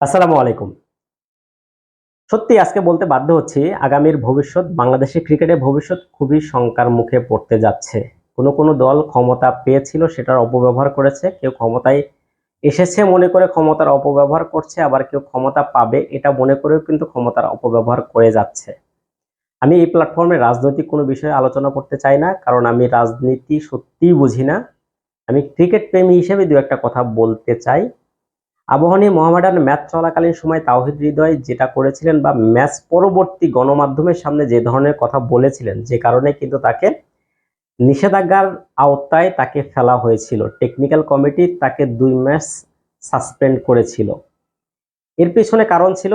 আসসালামু আলাইকুম। সত্যি আজকে বলতে বাধ্য হচ্ছি, আগামীর ভবিষ্যৎ বাংলাদেশের ক্রিকেটের ভবিষ্যৎ খুবই শঙ্কার মুখে পড়তে যাচ্ছে। কোনো কোনো দল ক্ষমতা পেয়েছিল সেটার অপব্যবহার করেছে, কেউ ক্ষমতায় এসেছে মনে করে ক্ষমতার অপব্যবহার করছে, আবার কেউ ক্ষমতা পাবে এটা মনে করেও কিন্তু ক্ষমতার অপব্যবহার করে যাচ্ছে। আমি এই প্ল্যাটফর্মে রাজনৈতিক কোনো বিষয়ে আলোচনা করতে চাই না, কারণ আমি রাজনীতি সত্যিই বুঝি না। আমি ক্রিকেট প্রেমী হিসেবে দু একটা কথা বলতে চাই। আবহানী মোহামেডান ম্যাচ চলাকালীন সময় তাওহিদ হৃদয় যেটা করেছিলেন বা ম্যাচ পরবর্তী গণমাধ্যমের সামনে যে ধরনের কথা বলেছিলেন, যে কারণে কিন্তু তাকে নিষেধাজ্ঞার আওতায় তাকে ফেলা হয়েছিল। টেকনিক্যাল কমিটি তাকে দুই ম্যাচ সাসপেন্ড করেছিল। এর পিছনে কারণ ছিল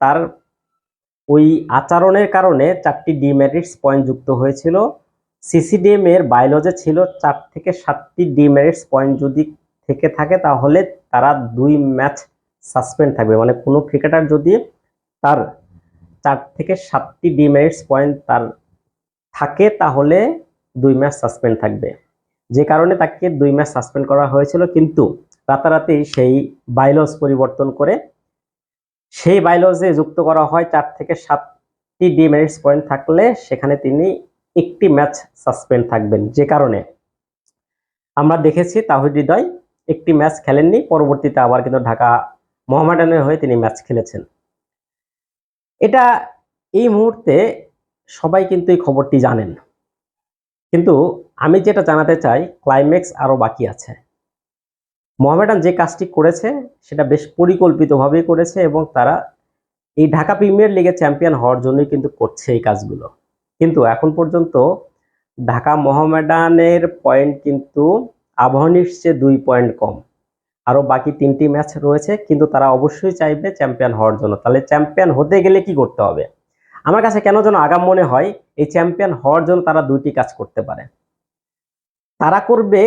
তার ওই আচরণের কারণে চারটি ডিমেরিটস পয়েন্ট যুক্ত হয়েছিল। সিসিডিএম এর বায়োলজে ছিল চার থেকে সাতটি ডিমেরিটস পয়েন্ট যদি থেকে থাকে, তাহলে তারা দুই ম্যাচ সাসপেন্ড থাকবে। মানে কোনো ক্রিকেটার যদি তার চার থেকে সাতটি ডিমেরিটস পয়েন্ট তার থাকে, তাহলে দুই ম্যাচ সাসপেন্ড থাকবে। যে কারণে তাকে দুই ম্যাচ সাসপেন্ড করা হয়েছিল, কিন্তু রাতারাতি সেই বাইলজ পরিবর্তন করে সেই বাইলজে যুক্ত করা হয়, চার থেকে সাতটি ডিমেরিটস পয়েন্ট থাকলে সেখানে তিনি একটি ম্যাচ সাসপেন্ড থাকবেন। যে কারণে আমরা দেখেছি তাহিদ হৃদয় একটি ম্যাচ খেলেননি। পরবর্তীতে আবার কিন্তু ঢাকা মোহামেডানের হয়ে তিনি ম্যাচ খেলেছেন। এটা এই মুহূর্তে সবাই কিন্তু এই খবরটি জানেন। কিন্তু আমি যেটা জানাতে চাই ক্লাইম্যাক্স আরও বাকি আছে। মোহামেডান যে কাজটি করেছে, সেটা বেশ পরিকল্পিতভাবেই করেছে এবং তারা এই ঢাকা প্রিমিয়ার লিগে চ্যাম্পিয়ন হওয়ার জন্যই কিন্তু করছে এই কাজগুলো। কিন্তু এখন পর্যন্ত ঢাকা মোহামেডানের পয়েন্ট কিন্তু আবাহনীর চেয়ে দুই পয়েন্ট কম। আরও বাকি তিনটি ম্যাচ রয়েছে, কিন্তু তারা অবশ্যই চাইবে চ্যাম্পিয়ন হওয়ার জন্য। তাহলে চ্যাম্পিয়ন হতে গেলে কি করতে হবে? আমার কাছে কেন যেন আগাম মনে হয়, এই চ্যাম্পিয়ন হওয়ার জন্য তারা দুইটি কাজ করতে পারে। তারা করবে,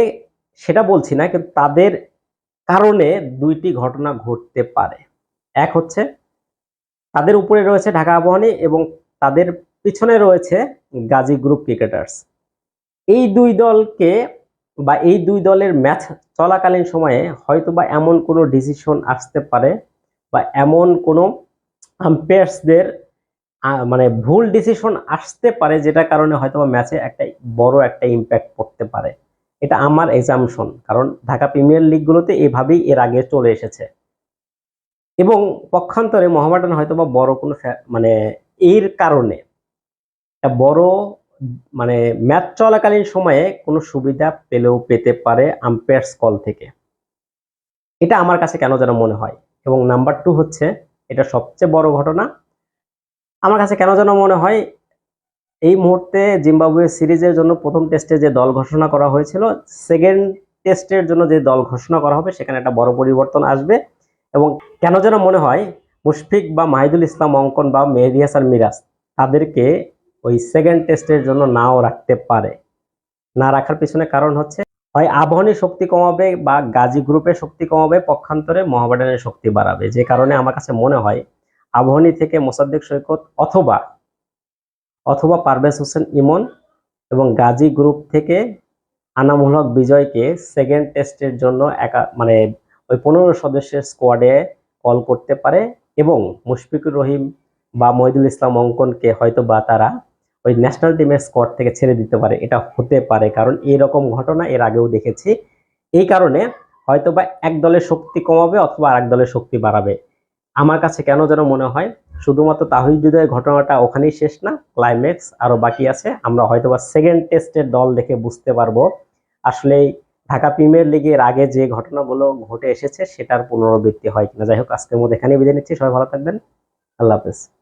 সেটা বলছি না, কিন্তু তাদের কারণে দুইটি ঘটনা ঘটতে পারে। এক হচ্ছে, তাদের উপরে রয়েছে ঢাকা আবাহনী এবং তাদের পিছনে রয়েছে গাজী গ্রুপ ক্রিকেটার্স। এই দুই দলকে বা এই দুই দলের ম্যাচ চলাকালীন সময়ে হয়তো বা এমন কোনো ডিসিশন আসতে পারে বা এমন কোনো আম্পায়ার্সদের মানে ভুল ডিসিশন আসতে পারে যেটা কারণে হয়তো ম্যাচে একটা বড় একটা ইম্প্যাক্ট পড়তে পারে। এটা আমার এক্সামশন কারণ ঢাকা প্রিমিয়ার লিগগুলোতে এভাবেই এর আগে চলে এসেছে। এবং পক্ষান্তরে মোহামেডান হয়তো বা বড় কোনো মানে এর কারণে বড় মানে ম্যাচ চলাকালীন সময়ে কোনো সুবিধা পেলেও পেতে পারে আম্পায়ার্স কল থেকে। এটা আমার কাছে কেন যেন মনে হয়। এবং নাম্বার টু হচ্ছে, এটা সবচেয়ে বড় ঘটনা, আমার কাছে কেন যেন মনে হয়, এই মুহূর্তে জিম্বাবুয়ে সিরিজের জন্য প্রথম টেস্টে যে দল ঘোষণা করা হয়েছিল, সেকেন্ড টেস্টের জন্য যে দল ঘোষণা করা হবে, সেখানে একটা বড় পরিবর্তন আসবে। এবং কেন যেন মনে হয়, মুশফিক বা মাহিদুল ইসলাম অঙ্কন বা মেহেদি হাসান মিরাজ তাদেরকে ওই সেকেন্ড টেস্টের জন্য নাও রাখতে পারে। না রাখার পিছনে কারণ হচ্ছে, হয় আবহানী শক্তি কমাবে বা গাজী গ্রুপের শক্তি কমাবে, পক্ষান্তরে মহাবাডানের শক্তি বাড়াবে। যে কারণে আমার কাছে মনে হয়, আবহানী থেকে মোসাদ্দেক সৈকত অথবা অথবা পারভেজ হোসেন ইমন এবং গাজী গ্রুপ থেকে আনামুল হক বিজয়কে সেকেন্ড টেস্টের জন্য একা মানে ওই পনেরো সদস্যের স্কোয়াডে কল করতে পারে এবং মুশফিকুর রহিম বা মহিদুল ইসলাম অঙ্কনকে হয়তো বা তারা ওই ন্যাশনাল টিমের স্কোয়াড থেকে ছেড়ে দিতে পারে, এটা হতে পারে। কারণ এরকম ঘটনা এর আগেও দেখেছি। এই কারণে হয়তো বা এক দলের শক্তি কমাবে অথবা আরেক দলের শক্তি বাড়াবে। আমার কাছে কেন যেন মনে হয়, শুধুমাত্র তাহিদ হৃদয়ের ঘটনাটা ওখানেই শেষ না ক্লাইম্যাক্স আরও বাকি আছে। আমরা হয়তো বা সেকেন্ড টেস্টের দল দেখে বুঝতে পারব। আসলে ঢাকা প্রিমিয়ার লিগের আগে যে ঘটনাগুলো ঘটে এসেছে, সেটার পুনরাবৃত্তি হয় কিনা। যাই হোক, আজকের মধ্যে এখানেই বিদায় নিচ্ছি। সবাই ভালো থাকবেন। আল্লাহ হাফেজ।